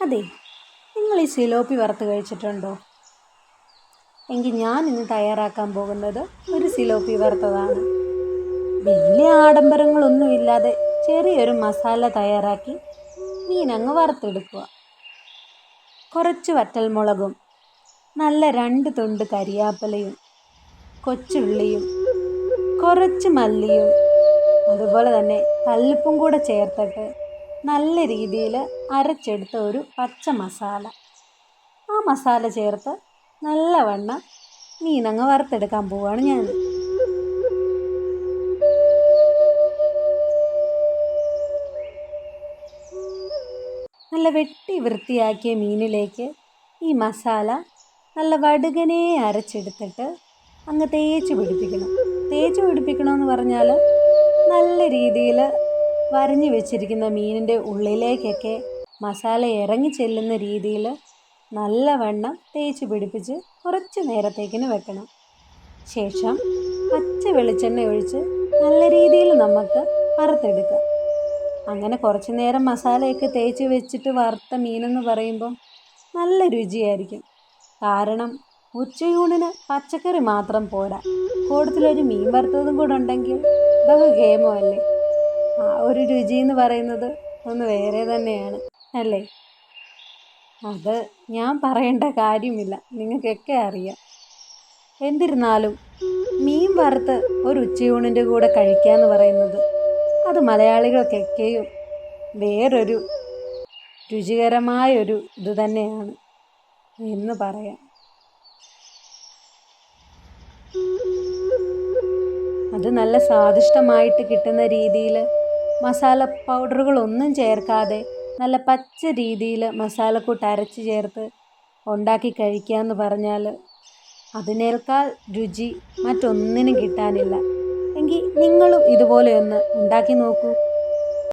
അതെ നിങ്ങൾ ഈ സിലോപ്പി വറുത്ത് കഴിച്ചിട്ടുണ്ടോ? എങ്കിൽ ഞാൻ ഇന്ന് തയ്യാറാക്കാൻ പോകുന്നത് ഒരു സിലോപ്പി വറുത്തതാണ്. വലിയ ആഡംബരങ്ങളൊന്നുമില്ലാതെ ചെറിയൊരു മസാല തയ്യാറാക്കി മീനങ്ങ് വറുത്തെടുക്കുക. കുറച്ച് വറ്റൽമുളകും നല്ല രണ്ട് തുണ്ട് കരിയാപ്പലയും കൊച്ചുള്ളിയും കുറച്ച് മല്ലിയും അതുപോലെ തന്നെ കല്ലുപ്പും കൂടെ ചേർത്തിട്ട് നല്ല രീതിയിൽ അരച്ചെടുത്ത ഒരു പച്ച മസാല. ആ മസാല ചേർത്ത് നല്ലവണ്ണം മീനങ്ങ് വറുത്തെടുക്കാൻ പോവുകയാണ് ഞാൻ നല്ല വെട്ടി വൃത്തിയാക്കിയ മീനിലേക്ക് ഈ മസാല നല്ല വടുകനെ അരച്ചെടുത്തിട്ട് അങ്ങ് തേച്ച് പിടിപ്പിക്കണം. തേച്ച് പിടിപ്പിക്കണമെന്ന് പറഞ്ഞാൽ നല്ല രീതിയിൽ വരഞ്ഞു വെച്ചിരിക്കുന്ന മീനിന്റെ ഉള്ളിലേക്കൊക്കെ മസാല ഇറങ്ങി ചെല്ലുന്ന രീതിയിൽ നല്ലവണ്ണം തേച്ച് പിടിപ്പിച്ച് കുറച്ച് നേരത്തേക്കിന് വെക്കണം. ശേഷം പച്ച വെളിച്ചെണ്ണ ഒഴിച്ച് നല്ല രീതിയിൽ നമുക്ക് വറുത്തെടുക്കാം. അങ്ങനെ കുറച്ച് നേരം മസാലയൊക്കെ തേച്ച് വെച്ചിട്ട് വറുത്ത മീനെന്ന് പറയുമ്പോൾ നല്ല രുചിയായിരിക്കും. കാരണം ഉച്ചയൂണിന് പച്ചക്കറി മാത്രം പോരാ. കൂടുതലൊരു മീൻ വറുത്തതും കൂടെ ഉണ്ടെങ്കിൽ ഇതൊക്കെ ഗെയിമോ അല്ലേ ഒരു രുചി എന്ന് പറയുന്നത് ഒന്ന് വേറെ തന്നെയാണ് അല്ലേ? അത് ഞാൻ പറയേണ്ട കാര്യമില്ല നിങ്ങൾക്കൊക്കെ അറിയാം. എന്നിരുന്നാലും മീൻ വറുത്ത് ഒരു ഉച്ചയൂണിന്റെ കൂടെ കഴിക്കുക എന്ന് പറയുന്നത് അത് മലയാളികൾക്കൊക്കെയും വേറൊരു രുചികരമായൊരു ഇത് തന്നെയാണ് എന്ന് പറയാം. അത് നല്ല സ്വാദിഷ്ടമായിട്ട് കിട്ടുന്ന രീതിയിൽ മസാല പൗഡറുകളൊന്നും ചേർക്കാതെ നല്ല പച്ച രീതിയിൽ മസാലക്കൂട്ട് അരച്ച് ചേർത്ത് ഉണ്ടാക്കി കഴിക്കുക എന്ന് പറഞ്ഞാൽ അതിനേക്കാൾ രുചി മറ്റൊന്നിനും കിട്ടാനില്ല. എങ്കിൽ നിങ്ങളും ഇതുപോലെ ഒന്ന് ഉണ്ടാക്കി നോക്കൂ.